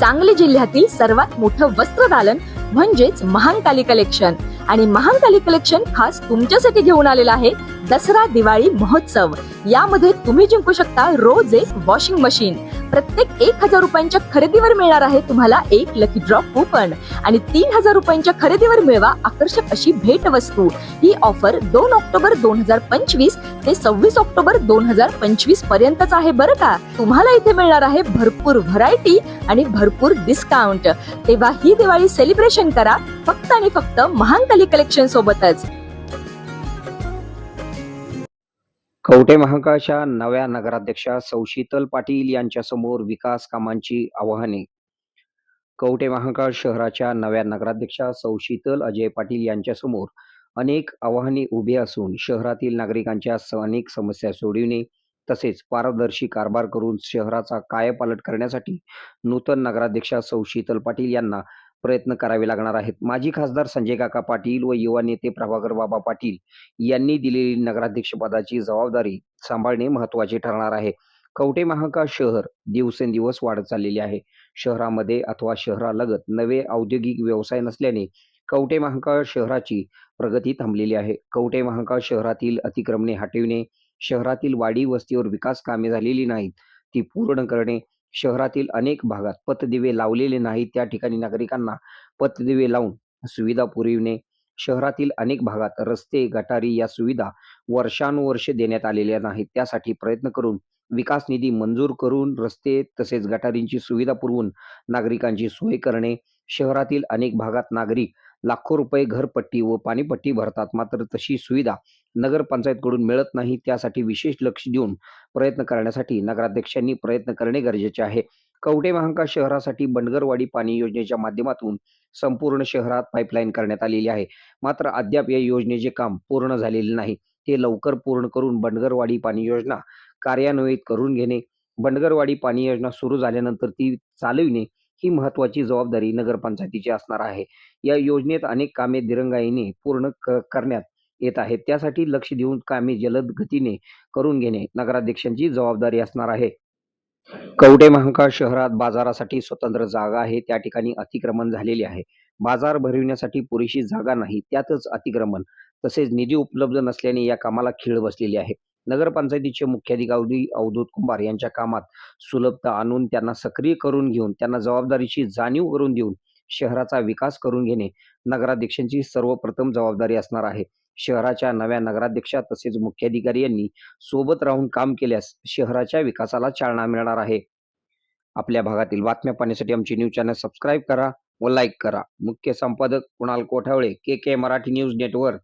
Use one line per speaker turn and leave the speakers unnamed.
सांगली जिल्ह्यातील सर्वात मोठं वस्त्रदालन म्हणजेच महांकाली कलेक्शन आणि महांकाली कलेक्शन खास तुमच्यासाठी घेऊन आलेलं आहे दसरा दिवाळी महोत्सव. यामध्ये तुम्ही जिंकू शकता रोज एक वॉशिंग मशीन. प्रत्येक एक हजार रुपयांच्या खरेदीवर मिळणार आहे तुम्हाला एक लकी ड्रॉप कुपन आणि तीन हजार रुपयांच्या खरेदीवर मिळवा आकर्षक अशी भेट वस्तू. ही ऑफर दोन ऑक्टोबर दोन हजार पंचवीस ते सव्वीस ऑक्टोबर दोन हजार पंचवीस पर्यंतच आहे बरं का? तुम्हाला इथे मिळणार आहे भरपूर व्हरायटी आणि भरपूर डिस्काउंट तेव्हा ही दिवाळी सेलिब्रेशन करा. फक्त आणि फक्त महांकाली कलेक्शन सोबतच.
कवठे महांकाळच्या नव्या नगराध्यक्षा सौ शीतल पाटील यांच्या समोर विकास कामांची आवाहने. कवठे महांकाळ शहराच्या नव्या नगराध्यक्षा सौ शीतल अजय पाटील यांच्या समोर अनेक आवाहने उभे असून शहरातील नागरिकांच्या अनेक समस्या सोडविणे तसेच पारदर्शी कारभार करून शहराचा कायापालट करण्यासाठी नूतन नगराध्यक्षा सौ शीतल पाटील यांना प्रयत्न करावे लागणार आहेत. माजी खासदार संजय काका पाटील व युवा नेते प्रभाकर बाबा पाटील यांनी दिलेली नगराध्यक्षपदाची जबाबदारी सांभाळणे महत्त्वाचे ठरणार आहे. कवटे महांकाळ शहर दिवसेंदिवस वाढत चाललेले आहे. शहरामध्ये अथवा शहरालगत नवे औद्योगिक व्यवसाय नसल्याने कवटे महाकाळ शहराची प्रगती थांबलेली आहे. कवटे महाकाळ शहरातील अतिक्रमणे हटविणे शहरातील वाडी वस्तीवर विकास कामे झालेली नाहीत ती पूर्ण करणे शहरातील अनेक भागात पतदिवे लावलेले नाहीत. त्या ठिकाणी नागरिकांना पतदिवे लावून सुविधा पुरविणे. शहरातील अनेक भागात रस्ते गटारी या सुविधा वर्षानुवर्षे देण्यात आलेल्या नाहीत. त्यासाठी प्रयत्न करून विकास निधी मंजूर करून रस्ते तसेच गटारींची सुविधा पुरवून नागरिकांची सोय करणे. शहरातील अनेक भागात नागरिक लाखो रुपये घरपट्टी व पाणीपट्टी भरतात. मात्र तशी सुविधा नगरपंचायतकडून मिळत नाही त्यासाठी विशेष लक्ष देऊन प्रयत्न करण्यासाठी नगराध्यक्षांनी प्रयत्न करणे गरजेचे आहे. कवठे महांका शहरासाठी बंडगरवाडी पाणी योजनेच्या माध्यमातून संपूर्ण शहरात पाईपलाईन करण्यात आलेली आहे. मात्र अद्याप या योजनेचे काम पूर्ण झालेले नाही. ते लवकर पूर्ण करून बंडगरवाडी पाणी योजना कार्यान्वित करून घेणे बंडगरवाडी पाणी योजना सुरू झाल्यानंतर ती चालविणे ही महत्वाची जबाबदारी नगरपंचायतीची असणार आहे. या योजनेत अनेक कामे दिरंगाईने पूर्ण क- करण्यात येत आहेत त्यासाठी लक्ष देऊन कामे जलद गतीने करून घेणे नगराध्यक्षांची जबाबदारी असणार आहे. कवडे महाकाळ शहरात बाजारासाठी स्वतंत्र जागा आहे. त्या ठिकाणी अतिक्रमण झालेले आहे. बाजार भरविण्यासाठी पुरेशी जागा नाही. त्यातच अतिक्रमण तसेच निधी उपलब्ध नसल्याने या कामाला खीळ बसलेली आहे. नगरपंचायतीचे मुख्याधिकारी अवधूत कुंभार यांच्या कामात सुलभता आणून त्यांना सक्रिय करून घेऊन त्यांना जबाबदारीची जाणीव करून देऊन शहराचा विकास करून घेणे नगराध्यक्षांची सर्वप्रथम जबाबदारी असणार आहे. शहराच्या नव्या नगराध्यक्षा तसेच मुख्याधिकारी यांनी सोबत राहून काम केल्यास शहराच्या विकासाला चालना मिळणार आहे. आपल्या भागातील बातम्या पाहण्यासाठी आमची न्यूज चॅनल सबस्क्राईब करा व लाईक करा. मुख्य संपादक Kunal Kothavale K K Marathi news network.